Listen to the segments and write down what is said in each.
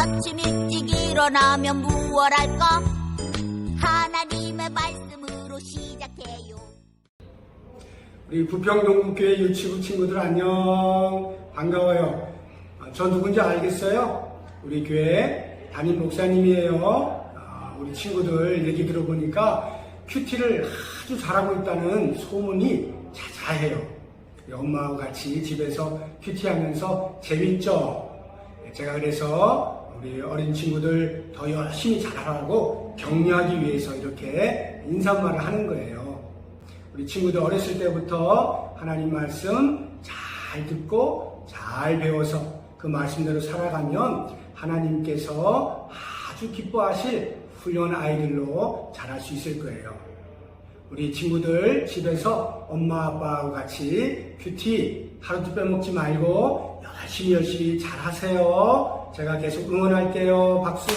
아침 일찍 일어나면 무얼 할까? 하나님의 말씀으로 시작해요. 우리 부평동국교회 유치부 친구들 안녕 반가워요. 아, 저 누군지 알겠어요? 우리 교회 담임 목사님이에요. 아, 우리 친구들 얘기 들어보니까 큐티를 아주 잘하고 있다는 소문이 자자해요. 엄마하고 같이 집에서 큐티하면서 재밌죠? 제가 그래서 우리 어린 친구들 더 열심히 잘하라고 격려하기 위해서 이렇게 인사말을 하는 거예요. 우리 친구들 어렸을 때부터 하나님 말씀 잘 듣고 잘 배워서 그 말씀대로 살아가면 하나님께서 아주 기뻐하실 훌륭한 아이들로 자랄 수 있을 거예요. 우리 친구들 집에서 엄마 아빠하고 같이 큐티 하루도 빼먹지 말고 열심히 열심히 잘 하세요. 제가 계속 응원할게요. 박수.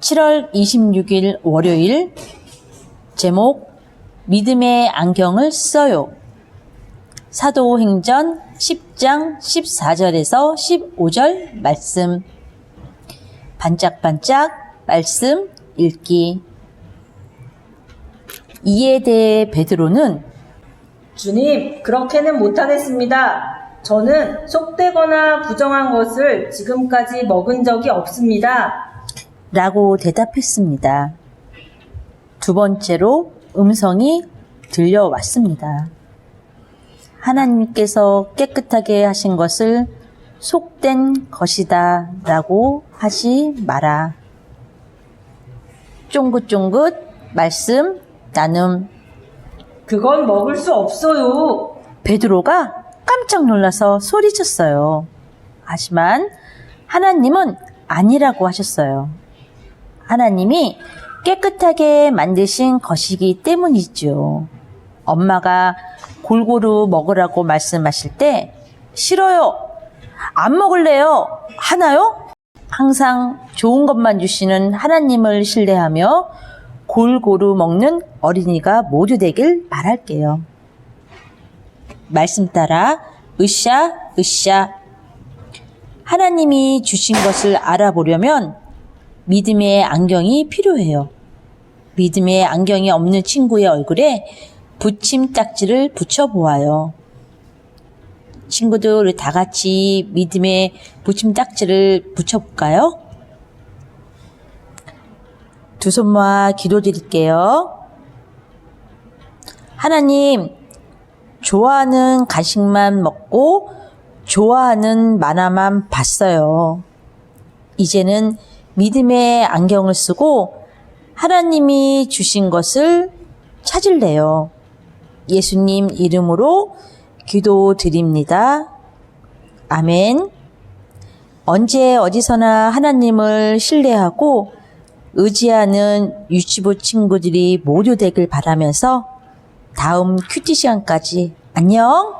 7월 26일 월요일 제목 믿음의 안경을 써요. 사도행전 10장 14절에서 15절 말씀 반짝반짝 말씀 읽기 이에 대해 베드로는 주님, 그렇게는 못하겠습니다. 저는 속되거나 부정한 것을 지금까지 먹은 적이 없습니다. 라고 대답했습니다. 두 번째로 음성이 들려왔습니다. 하나님께서 깨끗하게 하신 것을 속된 것이다 라고 하지 마라. 쫑긋쫑긋 말씀 나눔 그건 먹을 수 없어요. 베드로가 깜짝 놀라서 소리쳤어요. 하지만 하나님은 아니라고 하셨어요. 하나님이 깨끗하게 만드신 것이기 때문이죠. 엄마가 골고루 먹으라고 말씀하실 때 싫어요. 안 먹을래요. 하나요? 항상 좋은 것만 주시는 하나님을 신뢰하며 골고루 먹는 어린이가 모두 되길 바랄게요. 말씀 따라 으쌰 으쌰 하나님이 주신 것을 알아보려면 믿음의 안경이 필요해요. 믿음의 안경이 없는 친구의 얼굴에 붙임 딱지를 붙여보아요. 친구들 다 같이 믿음의 붙임딱지를 붙여볼까요? 두 손 모아 기도드릴게요. 하나님, 좋아하는 간식만 먹고 좋아하는 만화만 봤어요. 이제는 믿음의 안경을 쓰고 하나님이 주신 것을 찾을래요. 예수님 이름으로 기도 드립니다. 아멘. 언제 어디서나 하나님을 신뢰하고 의지하는 유치부 친구들이 모두 되길 바라면서 다음 큐티 시간까지 안녕!